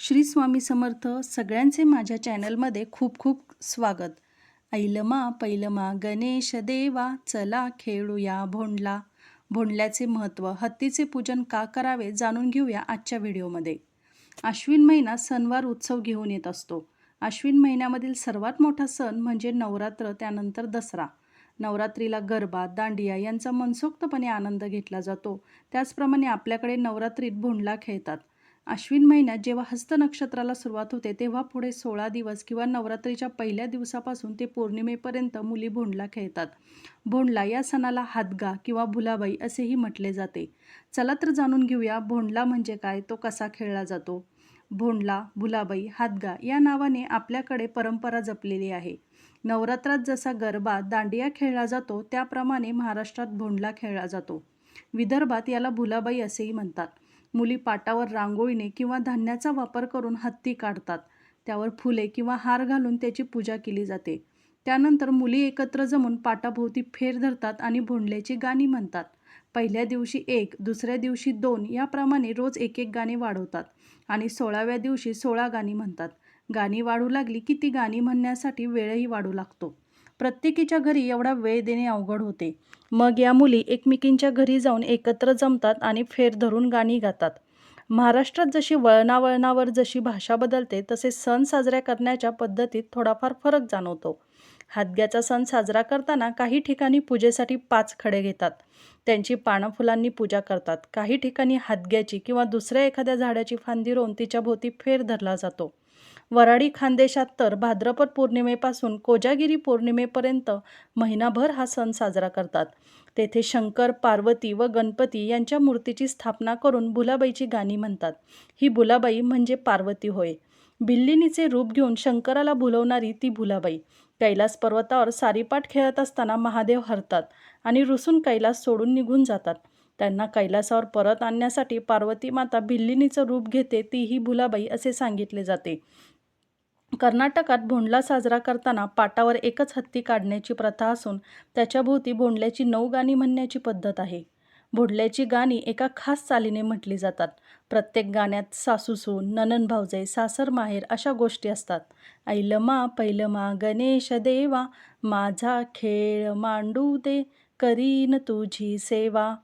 श्री स्वामी समर्थ सगळ्यांचे माझ्या चॅनलमध्ये खूप खूप स्वागत. ऐलमा पैलमा गणेश देवा चला खेळूया भोंडला. भोंडल्याचे महत्त्व हत्तीचे पूजन का करावे जाणून घेऊया आजच्या व्हिडिओमध्ये. आश्विन महिना सणवार उत्सव घेऊन येत असतो. आश्विन महिन्यामधील सर्वात मोठा सण म्हणजे नवरात्र त्यानंतर दसरा. नवरात्रीला गरबा दांडिया यांचा मनसोक्तपणे आनंद घेतला जातो. त्याचप्रमाणे आपल्याकडे नवरात्रीत भोंडला खेळतात. आश्विन महिन्यात जेव्हा हस्त नक्षत्राला सुरुवात होते तेव्हा पुढे सोळा दिवस किंवा नवरात्रीच्या पहिल्या दिवसापासून ते पौर्णिमेपर्यंत मुली भोंडला खेळतात. भोंडला या सणाला हादगा किंवा भुलाबाई असेही म्हटले जाते. चला तर जाणून घेऊया भोंडला म्हणजे काय तो कसा खेळला जातो? भोंडला भुलाबाई हादगा या नावाने आपल्याकडे परंपरा जपलेली आहे. नवरात्रात जसा गरबा दांडिया खेळला जातो त्याप्रमाणे महाराष्ट्रात भोंडला खेळला जातो. विदर्भात याला भुलाबाई असेही म्हणतात. मुली पाटावर रांगोळीने किंवा धान्याचा वापर करून हत्ती काढतात. त्यावर फुले किंवा हार घालून त्याची पूजा केली जाते. त्यानंतर मुली एकत्र जमून पाटाभोवती फेर धरतात आणि भोंडल्याची गाणी म्हणतात. पहिल्या दिवशी एक दुसऱ्या दिवशी दोन याप्रमाणे रोज एक एक गाणी वाढवतात आणि सोळाव्या दिवशी सोळा गाणी म्हणतात. गाणी वाढू लागली की ती गाणी म्हणण्यासाठी वेळही वाढू लागतो. प्रत्येकीच्या घरी एवढा वेळ देणे अवघड होते. मग या मुली एकमेकींच्या घरी जाऊन एकत्र जमतात आणि फेर धरून गाणी गातात. महाराष्ट्रात जशी वळणावळणावर जशी भाषा बदलते तसे सण साजऱ्या करण्याच्या पद्धतीत थोडाफार फरक जाणवतो. हादग्याचा सण साजरा करताना काही ठिकाणी पूजेसाठी पाच खडे घेतात. त्यांची पानं फुलांनी पूजा करतात. काही ठिकाणी हादग्याची किंवा दुसऱ्या एखाद्या झाडाची फांदी रोवून तिच्या भोवती फेर धरला जातो. वराडी खानदेशात तर भाद्रपद पौर्णिमेपासून कोजागिरी पौर्णिमेपर्यंत महिनाभर हा सण साजरा करतात. तेथे शंकर पार्वती व गणपती यांच्या मूर्तीची स्थापना करून बुलाबाईची गाणी म्हणतात. ही बुलाबाई म्हणजे पार्वती होय. बिल्लिनीचे रूप घेऊन शंकराला भुलवणारी ती भुलाबाई. कैलास पर्वतावर सारीपाट खेळत असताना महादेव हरतात आणि रुसून कैलास सोडून निघून जातात. त्यांना कैलासावर परत आणण्यासाठी पार्वती माता भिल्लिनीचं रूप घेते ती ही भुलाबाई असे सांगितले जाते. कर्नाटकात भोंडला साजरा करताना पाटावर एकच हत्ती काढण्याची प्रथा असून त्याच्याभोवती भोंडल्याची नऊ गाणी म्हणण्याची पद्धत आहे. भोडल्याची गाणी एका खास चालीने म्हटली जातात. प्रत्येक गाण्यात सासूसून ननन भाऊजे सासर माहेर अशा गोष्टी असतात. ऐलमा पैलमा गणेश देवा माझा खेळ मांडू दे करीन तुझी सेवा.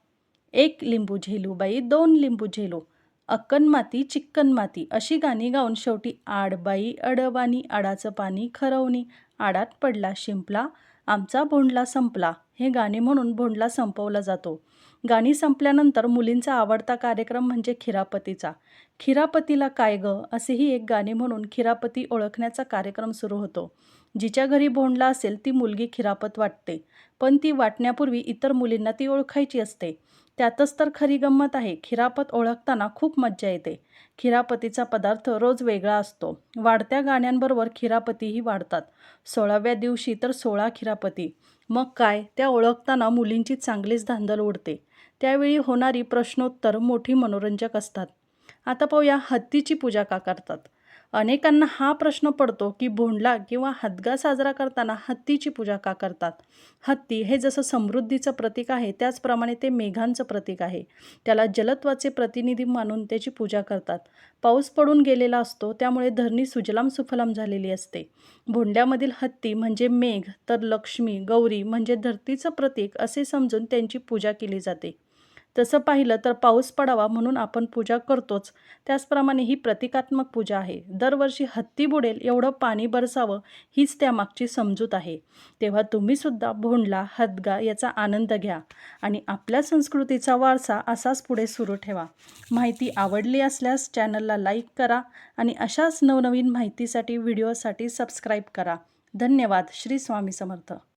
एक लिंबू झेलू बाई दोन लिंबू झेलू. अक्कन माती चिक्कन माती अशी गाणी गाऊन शेवटी आडबाई अडवानी आडाचं पाणी खरवणी. आडात पडला शिंपला आमचा भोंडला संपला. हे गाणे म्हणून भोंडला संपवला जातो. गाणी संपल्यानंतर मुलींचा आवडता कार्यक्रम म्हणजे खिरापतीचा. खिरापतीला काय ग? असेही एक गाणे म्हणून खिरापती ओळखण्याचा कार्यक्रम सुरू होतो. जिच्या घरी भोंडला असेल ती मुलगी खिरापत वाटते. पण ती वाटण्यापूर्वी इतर मुलींना ती ओळखायची असते. त्यातच तर खरी गंमत आहे. खिरापत ओळखताना खूप मज्जा येते. खिरापतीचा पदार्थ रोज वेगळा असतो. वाढत्या गाण्यांबरोबर खिरापतीही वाढतात. सोळाव्या दिवशी तर सोळा खिरापती. मग काय? त्या ओळखताना मुलींची चांगलीच धांदल उडते. त्यावेळी होणारी प्रश्नोत्तर मोठी मनोरंजक असतात. आता पाहूया हत्तीची पूजा का करतात? अनेकांना हा प्रश्न पडतो की भोंडला किंवा हदगा साजरा करताना हत्तीची पूजा का करतात? हत्ती हे जसं समृद्धीचं प्रतीक आहे त्याचप्रमाणे ते मेघांचं प्रतीक आहे. त्याला जलत्वाचे प्रतिनिधी मानून त्याची पूजा करतात. पाऊस पडून गेलेला असतो त्यामुळे धरणी सुजलाम सुफलाम झालेली असते. भोंड्यामधील हत्ती म्हणजे मेघ तर लक्ष्मी गौरी म्हणजे धरतीचं प्रतीक असे समजून त्यांची पूजा केली जाते. तसं पाहिलं तर पाऊस पडावा म्हणून आपण पूजा करतोच. त्याचप्रमाणे ही प्रतिकात्मक पूजा आहे. दरवर्षी हत्ती बुडेल एवढं पाणी बरसावं हीच त्यामागची समजूत आहे. तेव्हा तुम्हीसुद्धा भोंडला हदगा याचा आनंद घ्या आणि आपल्या संस्कृतीचा वारसा असाच पुढे सुरू ठेवा. माहिती आवडली असल्यास चॅनलला लाईक करा आणि अशाच नवनवीन माहितीसाठी व्हिडिओसाठी सबस्क्राईब करा. धन्यवाद. श्री स्वामी समर्थ.